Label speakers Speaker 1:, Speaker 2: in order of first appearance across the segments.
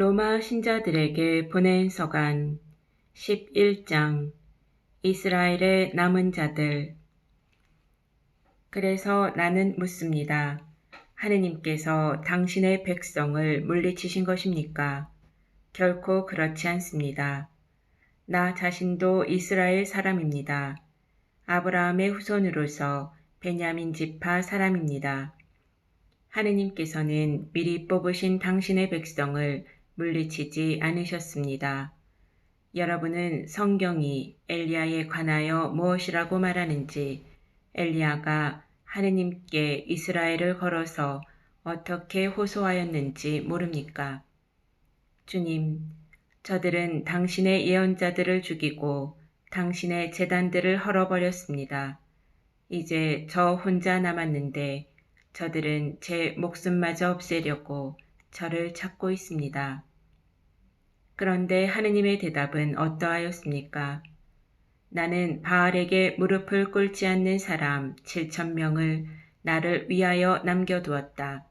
Speaker 1: 로마 신자들에게 보낸 서간 11장 이스라엘의 남은 자들 그래서 나는 묻습니다. 하느님께서 당신의 백성을 물리치신 것입니까? 결코 그렇지 않습니다. 나 자신도 이스라엘 사람입니다. 아브라함의 후손으로서 베냐민 지파 사람입니다. 하느님께서는 미리 뽑으신 당신의 백성을 물리치지 않으셨습니다. 여러분은 성경이 엘리야에 관하여 무엇이라고 말하는지 엘리야가 하느님께 이스라엘을 걸어서 어떻게 호소하였는지 모릅니까? 주님, 저들은 당신의 예언자들을 죽이고 당신의 재단들을 헐어버렸습니다. 이제 저 혼자 남았는데 저들은 제 목숨마저 없애려고 저를 찾고 있습니다. 그런데 하느님의 대답은 어떠하였습니까? 나는 바알에게 무릎을 꿇지 않는 사람 7천 명을 나를 위하여 남겨두었다.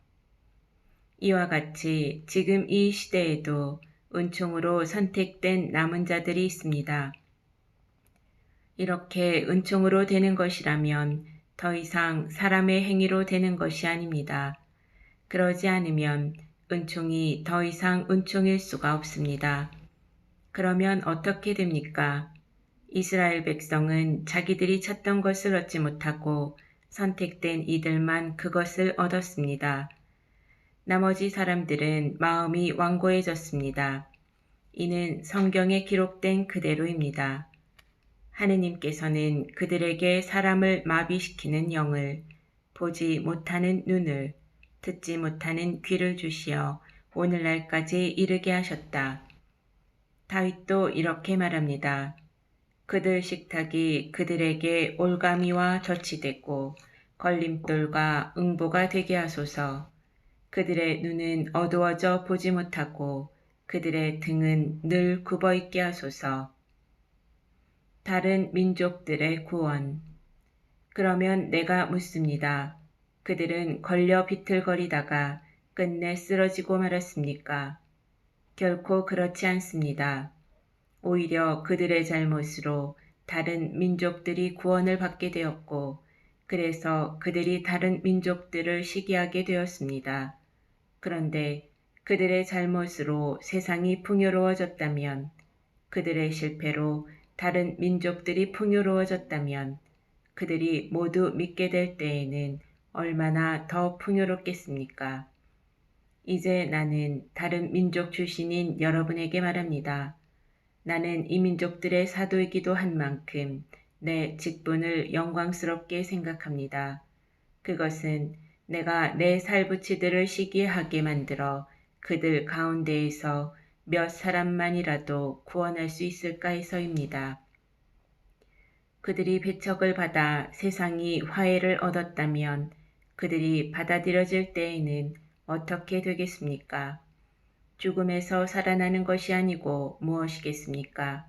Speaker 1: 이와 같이 지금 이 시대에도 은총으로 선택된 남은 자들이 있습니다. 이렇게 은총으로 되는 것이라면 더 이상 사람의 행위로 되는 것이 아닙니다. 그러지 않으면 은총이 더 이상 은총일 수가 없습니다. 그러면 어떻게 됩니까? 이스라엘 백성은 자기들이 찾던 것을 얻지 못하고 선택된 이들만 그것을 얻었습니다. 나머지 사람들은 마음이 완고해졌습니다. 이는 성경에 기록된 그대로입니다. 하느님께서는 그들에게 사람을 마비시키는 영을, 보지 못하는 눈을, 듣지 못하는 귀를 주시어 오늘날까지 이르게 하셨다. 다윗도 이렇게 말합니다. 그들 식탁이 그들에게 올가미와 젖이 됐고 걸림돌과 응보가 되게 하소서. 그들의 눈은 어두워져 보지 못하고 그들의 등은 늘 굽어 있게 하소서. 다른 민족들의 구원. 그러면 내가 묻습니다. 그들은 걸려 비틀거리다가 끝내 쓰러지고 말았습니까? 결코 그렇지 않습니다. 오히려 그들의 잘못으로 다른 민족들이 구원을 받게 되었고, 그래서 그들이 다른 민족들을 시기하게 되었습니다. 그런데 그들의 잘못으로 세상이 풍요로워졌다면, 그들의 실패로 다른 민족들이 풍요로워졌다면 그들이 모두 믿게 될 때에는 얼마나 더 풍요롭겠습니까? 이제 나는 다른 민족 출신인 여러분에게 말합니다. 나는 이 민족들의 사도이기도 한 만큼 내 직분을 영광스럽게 생각합니다. 그것은 내가 내 살부치들을 시기하게 만들어 그들 가운데에서 몇 사람만이라도 구원할 수 있을까 해서입니다. 그들이 배척을 받아 세상이 화해를 얻었다면 그들이 받아들여질 때에는 어떻게 되겠습니까? 죽음에서 살아나는 것이 아니고 무엇이겠습니까?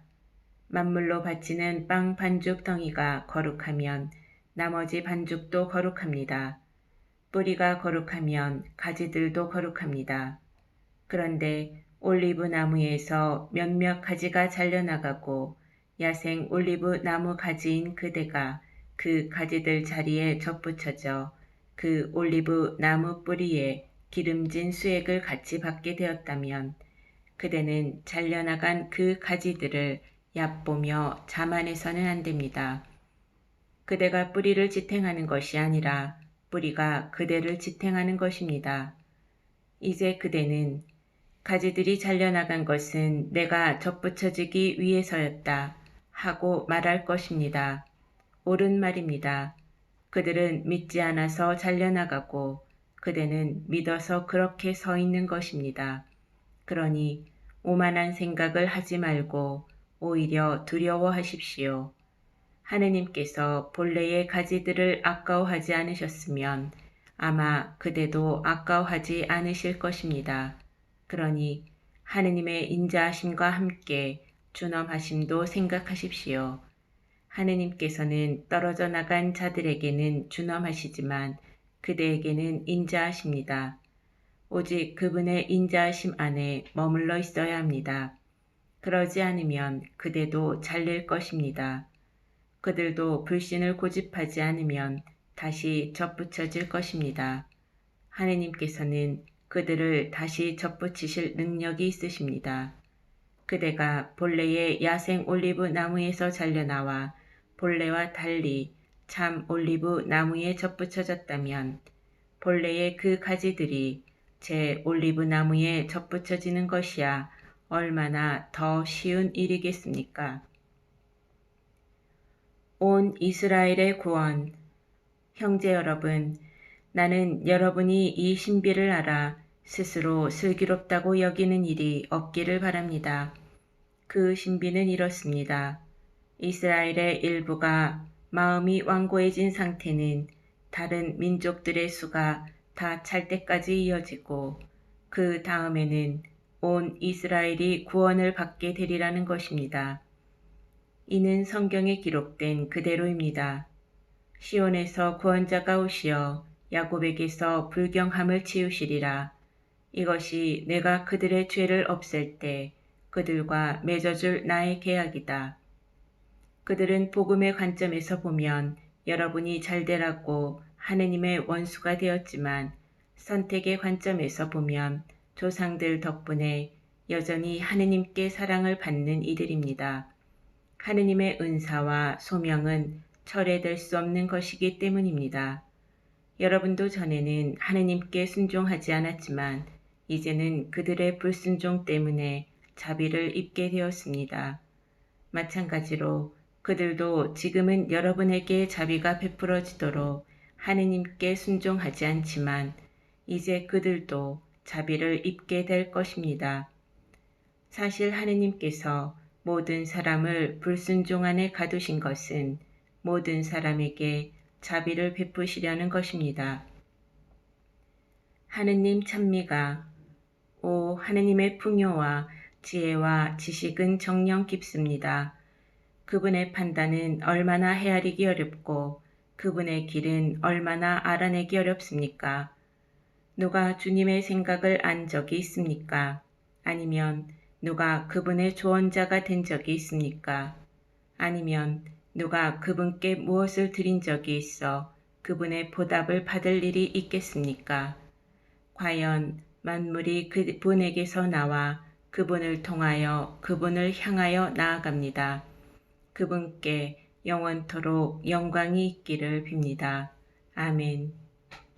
Speaker 1: 만물로 바치는 빵 반죽 덩이가 거룩하면 나머지 반죽도 거룩합니다. 뿌리가 거룩하면 가지들도 거룩합니다. 그런데 올리브 나무에서 몇몇 가지가 잘려나가고 야생 올리브 나무 가지인 그대가 그 가지들 자리에 접붙여져 그 올리브 나무 뿌리에 기름진 수액을 같이 받게 되었다면 그대는 잘려나간 그 가지들을 얕보며 자만해서는 안 됩니다. 그대가 뿌리를 지탱하는 것이 아니라 뿌리가 그대를 지탱하는 것입니다. 이제 그대는 가지들이 잘려나간 것은 내가 접붙여지기 위해서였다 하고 말할 것입니다. 옳은 말입니다. 그들은 믿지 않아서 잘려나가고 그대는 믿어서 그렇게 서 있는 것입니다. 그러니 오만한 생각을 하지 말고 오히려 두려워하십시오. 하느님께서 본래의 가지들을 아까워하지 않으셨으면 아마 그대도 아까워하지 않으실 것입니다. 그러니 하느님의 인자하심과 함께 준엄하심도 생각하십시오. 하느님께서는 떨어져 나간 자들에게는 준엄하시지만 그대에게는 인자하십니다. 오직 그분의 인자하심 안에 머물러 있어야 합니다. 그러지 않으면 그대도 잘릴 것입니다. 그들도 불신을 고집하지 않으면 다시 접붙여질 것입니다. 하느님께서는 그들을 다시 접붙이실 능력이 있으십니다. 그대가 본래의 야생 올리브 나무에서 잘려나와 본래와 달리 참 올리브 나무에 접붙여졌다면 본래의 그 가지들이 제 올리브 나무에 접붙여지는 것이야 얼마나 더 쉬운 일이겠습니까? 온 이스라엘의 구원 형제 여러분, 나는 여러분이 이 신비를 알아 스스로 슬기롭다고 여기는 일이 없기를 바랍니다. 그 신비는 이렇습니다. 이스라엘의 일부가 마음이 완고해진 상태는 다른 민족들의 수가 다 찰 때까지 이어지고 그 다음에는 온 이스라엘이 구원을 받게 되리라는 것입니다. 이는 성경에 기록된 그대로입니다. 시온에서 구원자가 오시어 야곱에게서 불경함을 치우시리라. 이것이 내가 그들의 죄를 없앨 때 그들과 맺어줄 나의 계약이다. 그들은 복음의 관점에서 보면 여러분이 잘되라고 하느님의 원수가 되었지만 선택의 관점에서 보면 조상들 덕분에 여전히 하느님께 사랑을 받는 이들입니다. 하느님의 은사와 소명은 철회될 수 없는 것이기 때문입니다. 여러분도 전에는 하느님께 순종하지 않았지만 이제는 그들의 불순종 때문에 자비를 입게 되었습니다. 마찬가지로 그들도 지금은 여러분에게 자비가 베풀어지도록 하느님께 순종하지 않지만 이제 그들도 자비를 입게 될 것입니다. 사실 하느님께서 모든 사람을 불순종 안에 가두신 것은 모든 사람에게 자비를 베푸시려는 것입니다. 하느님 찬미가 오 하느님의 풍요와 지혜와 지식은 정령 깊습니다. 그분의 판단은 얼마나 헤아리기 어렵고 그분의 길은 얼마나 알아내기 어렵습니까? 누가 주님의 생각을 안 적이 있습니까? 아니면 누가 그분의 조언자가 된 적이 있습니까? 아니면 누가 그분께 무엇을 드린 적이 있어 그분의 보답을 받을 일이 있겠습니까? 과연 만물이 그분에게서 나와 그분을 통하여 그분을 향하여 나아갑니다. 그분께 영원토록 영광이 있기를 빕니다. 아멘.